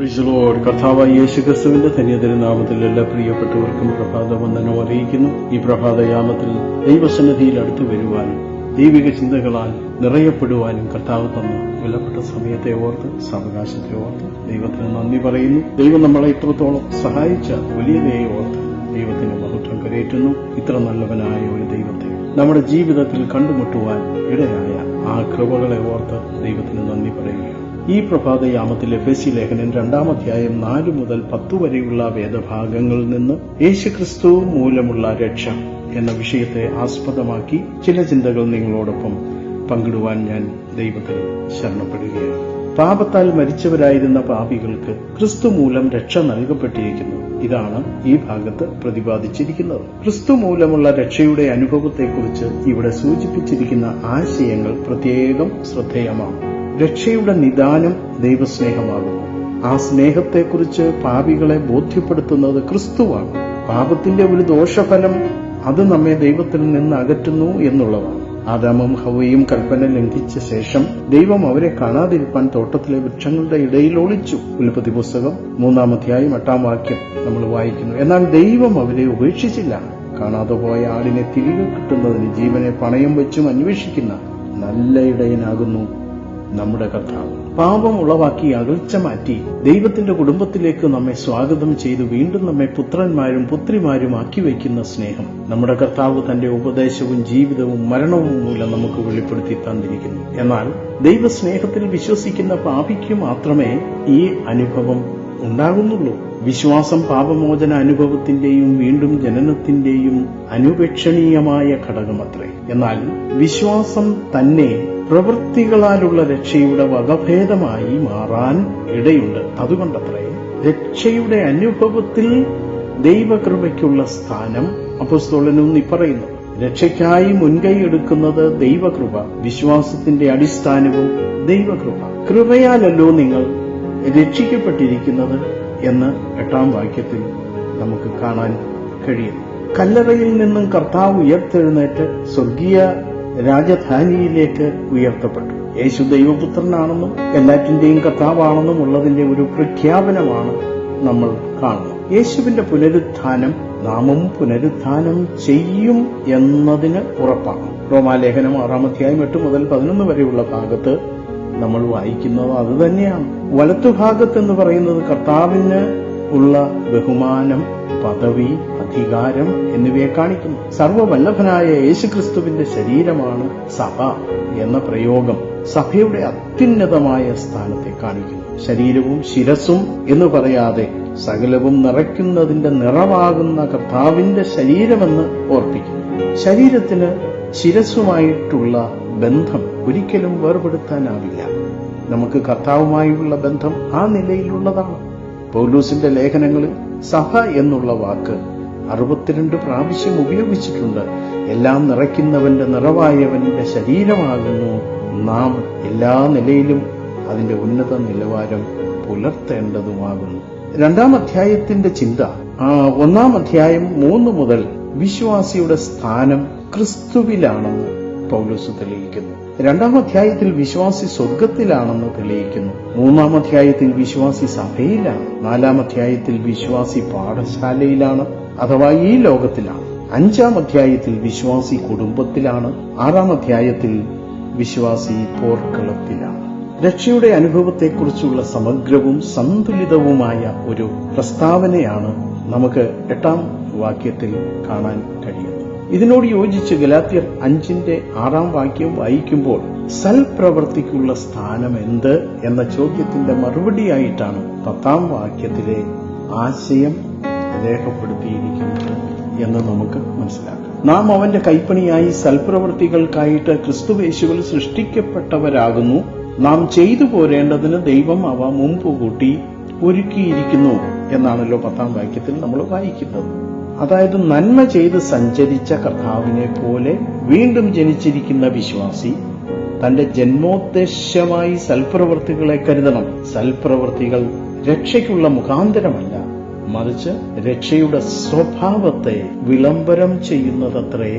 കഥാവായ യേശുക്രിസ്തുവിന്റെ ധന്യതര നാമത്തിൽ എല്ലാ പ്രിയപ്പെട്ടവർക്കും പ്രഭാത വന്ദനം അറിയിക്കുന്നു. ഈ പ്രഭാതയാമത്തിൽ ദൈവസന്നിധിയിൽ അടുത്തു വരുവാനും ദൈവിക ചിന്തകളാൽ നിറയപ്പെടുവാനും കർത്താവ് തന്ന വിലപ്പെട്ട സമയത്തെ ഓർത്ത് സാവകാശത്തെ ഓർത്ത് ദൈവത്തിന് നന്ദി പറയുന്നു. ദൈവം നമ്മളെ ഇത്രത്തോളം സഹായിച്ച വലിയ ദയെ ഓർത്ത് ദൈവത്തിന് മഹത്വം കരയേറ്റുന്നു. ഇത്ര നല്ലവനായ ഒരു ദൈവത്തെ നമ്മുടെ ജീവിതത്തിൽ കണ്ടുമുട്ടുവാൻ ഇടയായ ആ കൃപകളെ ഓർത്ത് ദൈവത്തിന് നന്ദി പറയുകയാണ്. ഈ പ്രഭാതയാമത്തിലെ എഫേസി ലേഖനൻ രണ്ടാമധ്യായം നാല് മുതൽ പത്തു വരെയുള്ള വേദഭാഗങ്ങളിൽ നിന്ന് യേശുക്രിസ്തു മൂലമുള്ള രക്ഷ എന്ന വിഷയത്തെ ആസ്പദമാക്കി ചില ചിന്തകൾ നിങ്ങളോടൊപ്പം പങ്കിടുവാൻ ഞാൻ ദൈവത്തിൽ ശരണപ്പെടുകയാണ്. പാപത്താൽ മരിച്ചവരായിരുന്ന പാപികൾക്ക് ക്രിസ്തു മൂലം രക്ഷ നൽകപ്പെട്ടിരിക്കുന്നു. ഇതാണ് ഈ ഭാഗത്ത് പ്രതിപാദിച്ചിരിക്കുന്നത്. ക്രിസ്തു മൂലമുള്ള രക്ഷയുടെ അനുഭവത്തെക്കുറിച്ച് ഇവിടെ സൂചിപ്പിച്ചിരിക്കുന്ന ആശയങ്ങൾ പ്രത്യേകം ശ്രദ്ധേയമാണ്. രക്ഷയുടെ നിദാനം ദൈവസ്നേഹമാകുന്നു. ആ സ്നേഹത്തെക്കുറിച്ച് പാപികളെ ബോധ്യപ്പെടുത്തുന്നത് ക്രിസ്തുവാണ്. പാപത്തിന്റെ ഒരു ദോഷഫലം അത് നമ്മെ ദൈവത്തിൽ നിന്ന് അകറ്റുന്നു എന്നുള്ളതാണ്. ആദാമും ഹവയും കൽപ്പന ലംഘിച്ച ശേഷം ദൈവം അവരെ കാണാതിരിപ്പാൻ തോട്ടത്തിലെ വൃക്ഷങ്ങളുടെ ഇടയിൽ ഒളിച്ചു. ഉൽപ്പത്തി പുസ്തകം മൂന്നാം അധ്യായം എട്ടാം വാക്യം നമ്മൾ വായിക്കുന്നു. എന്നാൽ ദൈവം അവരെ ഉപേക്ഷിച്ചില്ല. കാണാതെ പോയ ആടിനെ തിരികെ കിട്ടുന്നതിന് ജീവനെ പണയം വെച്ചും അന്വേഷിക്കുന്ന നല്ല ഇടയനാകുന്നു നമ്മുടെ കർത്താവ് പാപം ഉളവാക്കി അകൽച്ച മാറ്റി ദൈവത്തിന്റെ കുടുംബത്തിലേക്ക് നമ്മെ സ്വാഗതം ചെയ്ത് വീണ്ടും നമ്മെ പുത്രന്മാരും പുത്രിമാരും ആക്കി വയ്ക്കുന്ന സ്നേഹം. നമ്മുടെ കർത്താവ് തന്റെ ഉപദേശവും ജീവിതവും മരണവും മൂലം നമുക്ക് വെളിപ്പെടുത്തി തന്നിരിക്കുന്നു. എന്നാൽ ദൈവസ്നേഹത്തിൽ വിശ്വസിക്കുന്ന പാപിക്ക് മാത്രമേ ഈ അനുഭവം ഉണ്ടാകുന്നുള്ളൂ. വിശ്വാസം പാപമോചന അനുഭവത്തിന്റെയും വീണ്ടും ജനനത്തിന്റെയും അനുപേക്ഷണീയമായ ഘടകമത്രേ. എന്നാൽ വിശ്വാസം തന്നെ പ്രവൃത്തികളാലുള്ള രക്ഷയുടെ വകഭേദമായി മാറാൻ ഇടയുണ്ട്. അതുകൊണ്ടത്രേ രക്ഷയുടെ അനുഭവത്തിൽ ദൈവകൃപയ്ക്കുള്ള സ്ഥാനം അപ്പസ്തോലനൂന്നി പറയുന്നു. രക്ഷയ്ക്കായി മുൻകൈ എടുക്കുന്നത് ദൈവകൃപ വിശ്വാസത്തിന്റെ അടിസ്ഥാനവും ദൈവകൃപ. കൃപയാലല്ലോ നിങ്ങൾ രക്ഷിക്കപ്പെട്ടിരിക്കുന്നത് എന്ന് എട്ടാം വാക്യത്തിൽ നമുക്ക് കാണാൻ കഴിയും. കല്ലറയിൽ നിന്നും കർത്താവ് ഉയർത്തെഴുന്നേറ്റ് സ്വർഗീയ രാജധാനിയിലേക്ക് ഉയർത്തപ്പെട്ടു. യേശു ദൈവപുത്രനാണെന്നും എല്ലാറ്റിന്റെയും കർത്താവാണെന്നും ഉള്ളതിന്റെ ഒരു പ്രഖ്യാപനമാണ് നമ്മൾ കാണുന്നത്. യേശുവിന്റെ പുനരുത്ഥാനം നാമം പുനരുത്ഥാനം ചെയ്യും എന്നതിന് ഉറപ്പാണ്. റോമാലേഖനം ആറാം അധ്യായം എട്ട് മുതൽ പതിനൊന്ന് വരെയുള്ള ഭാഗത്ത് നമ്മൾ വായിക്കുന്നത് അത് തന്നെയാണ്. വലത്തുഭാഗത്ത് എന്ന് പറയുന്നത് കർത്താവിന് ഉള്ള ബഹുമാനം പദവി അധികാരം എന്നിവയെ കാണിക്കുന്നു. സർവവല്ലഭനായ യേശുക്രിസ്തുവിന്റെ ശരീരമാണ് സഭ എന്ന പ്രയോഗം സഭയുടെ അത്യുന്നതമായ സ്ഥാനത്തെ കാണിക്കുന്നു. ശരീരവും ശിരസും എന്ന് പറയാതെ സകലവും നിറയ്ക്കുന്നതിന്റെ നിറവാകുന്ന കർത്താവിന്റെ ശരീരമെന്ന് ഓർപ്പിക്കുന്നു. ശരീരത്തിന് ശിരസുമായിട്ടുള്ള ബന്ധം ഒരിക്കലും വേർപെടുത്താനാവില്ല. നമുക്ക് കർത്താവുമായുള്ള ബന്ധം ആ നിലയിലുള്ളതാണ്. പൗലൂസിന്റെ ലേഖനങ്ങളിൽ സഭ എന്നുള്ള വാക്ക് അറുപത്തിരണ്ട് പ്രാവശ്യം ഉപയോഗിച്ചിട്ടുണ്ട്. എല്ലാം നിറയ്ക്കുന്നവന്റെ നിറവായവന്റെ ശരീരമാകുന്നു. നാം എല്ലാ നിലയിലും അതിന്റെ ഉന്നത നിലവാരം പുലർത്തേണ്ടതുമാകുന്നു. രണ്ടാം അധ്യായത്തിന്റെ ചിന്ത. ഒന്നാം അധ്യായം മൂന്ന് മുതൽ വിശ്വാസിയുടെ സ്ഥാനം ക്രിസ്തുവിലാണെന്ന് പൗലോസ് തെളിയിക്കുന്നു. രണ്ടാം അധ്യായത്തിൽ വിശ്വാസി സ്വർഗത്തിലാണെന്ന് തെളിയിക്കുന്നു. മൂന്നാം അധ്യായത്തിൽ വിശ്വാസി സഭയിലാണ്. നാലാം അധ്യായത്തിൽ വിശ്വാസി പാഠശാലയിലാണ്. അഥവാ ഈ ലോകത്തിലാണ്. അഞ്ചാം അധ്യായത്തിൽ വിശ്വാസി കുടുംബത്തിലാണ്. ആറാം അധ്യായത്തിൽ വിശ്വാസി പോർക്കളത്തിലാണ്. രക്ഷയുടെ അനുഭവത്തെക്കുറിച്ചുള്ള സമഗ്രവും സന്തുലിതവുമായ ഒരു പ്രസ്താവനയാണ് നമുക്ക് എട്ടാം വാക്യത്തിൽ കാണാൻ കഴിയുന്നത്. ഇതിനോട് യോജിച്ച് ഗലാത്യർ അഞ്ചിന്റെ ആറാം വാക്യം വായിക്കുമ്പോൾ സൽപ്രവർത്തിക്കുള്ള സ്ഥാനം എന്ത് എന്ന ചോദ്യത്തിന്റെ മറുപടിയായിട്ടാണ് പത്താം വാക്യത്തിലെ ആശയം രേഖപ്പെടുത്തിയിരിക്കുന്നത് എന്ന് നമുക്ക് മനസ്സിലാക്കാം. നാം അവന്റെ കൈപ്പണിയായി സൽപ്രവൃത്തികൾക്കായിട്ട് ക്രിസ്തുവേശുവിൽ സൃഷ്ടിക്കപ്പെട്ടവരാകുന്നു. നാം ചെയ്തു പോരേണ്ടതിന് ദൈവം അവ മുമ്പ് കൂട്ടി ഒരുക്കിയിരിക്കുന്നു എന്നാണല്ലോ പത്താം വാക്യത്തിൽ നമ്മൾ വായിക്കുന്നത്. അതായത് നന്മ ചെയ്ത് സഞ്ചരിച്ച കർത്താവിനെ പോലെ വീണ്ടും ജനിച്ചിരിക്കുന്ന വിശ്വാസി തന്റെ ജന്മോദ്ദേശമായി സൽപ്രവൃത്തികളെ കരുതണം. സൽപ്രവൃത്തികൾ രക്ഷയ്ക്കുള്ള മുഖാന്തരമല്ല. മറിച്ച് രക്ഷയുടെ സ്വഭാവത്തെ വിളംബരം ചെയ്യുന്നതത്രേ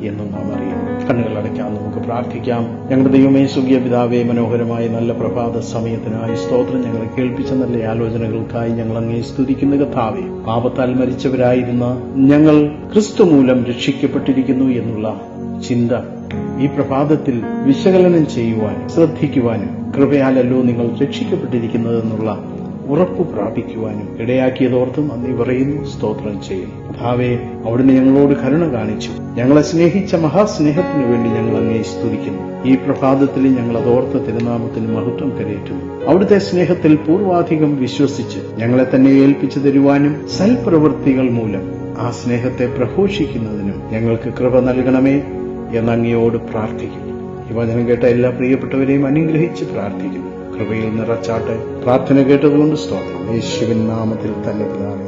എന്ന് നാം അറിയാം കണ്ണുകൾ അടയ്ക്കാം നമുക്ക് പ്രാർത്ഥിക്കാം. ഞങ്ങളുടെ ദൈവമേ സുഖ്യ പിതാവേ മനോഹരമായ നല്ല പ്രഭാത സമയത്തിനായി സ്തോത്രം ഞങ്ങളെ കേൾപ്പിച്ച നല്ല ആലോചനകൾക്കായി ഞങ്ങൾ അങ്ങേ സ്തുതിക്കുന്ന കഥാവേ പാപത്താൽ മരിച്ചവരായിരുന്ന ഞങ്ങൾ ക്രിസ്തു മൂലം രക്ഷിക്കപ്പെട്ടിരിക്കുന്നു എന്നുള്ള ചിന്ത ഈ പ്രഭാതത്തിൽ വിശകലനം ചെയ്യുവാനും ശ്രദ്ധിക്കുവാനും കൃപയാലല്ലോ നിങ്ങൾ രക്ഷിക്കപ്പെട്ടിരിക്കുന്നതെന്നുള്ള ഉറപ്പു പ്രാപിക്കുവാനും ഇടയാക്കിയതോർത്തും നന്ദി പറയുന്നു സ്തോത്രം ചെയ്യും. ഭാവേ അവിടുന്ന് ഞങ്ങളോട് കരുണ കാണിച്ചു. ഞങ്ങളെ സ്നേഹിച്ച മഹാസ്നേഹത്തിനു വേണ്ടി ഞങ്ങൾ അങ്ങേ സ്തുതിക്കുന്നു. ഈ പ്രഭാതത്തിൽ ഞങ്ങൾ അതോർത്ത തിരുനാമത്തിന് മഹത്വം കരയേറ്റുന്നു. അവിടുത്തെ സ്നേഹത്തിൽ പൂർവാധികം വിശ്വസിച്ച് ഞങ്ങളെ തന്നെ ഏൽപ്പിച്ചു തരുവാനും സൽപ്രവൃത്തികൾ മൂലം ആ സ്നേഹത്തെ പ്രഘോഷിക്കുന്നതിനും ഞങ്ങൾക്ക് കൃപ നൽകണമേ എന്നങ്ങയോട് പ്രാർത്ഥിക്കുന്നു. ഈ വചനം കേട്ട എല്ലാ പ്രിയപ്പെട്ടവരെയും അനുഗ്രഹിച്ച് പ്രാർത്ഥിക്കുന്നു. കൃപയിൽ നിറച്ചാട്ടെ. പ്രാർത്ഥന കേട്ടതുകൊണ്ട് സ്തോത്രം. യേശുവിൻ നാമത്തിൽ തന്നെ പിതാവേ.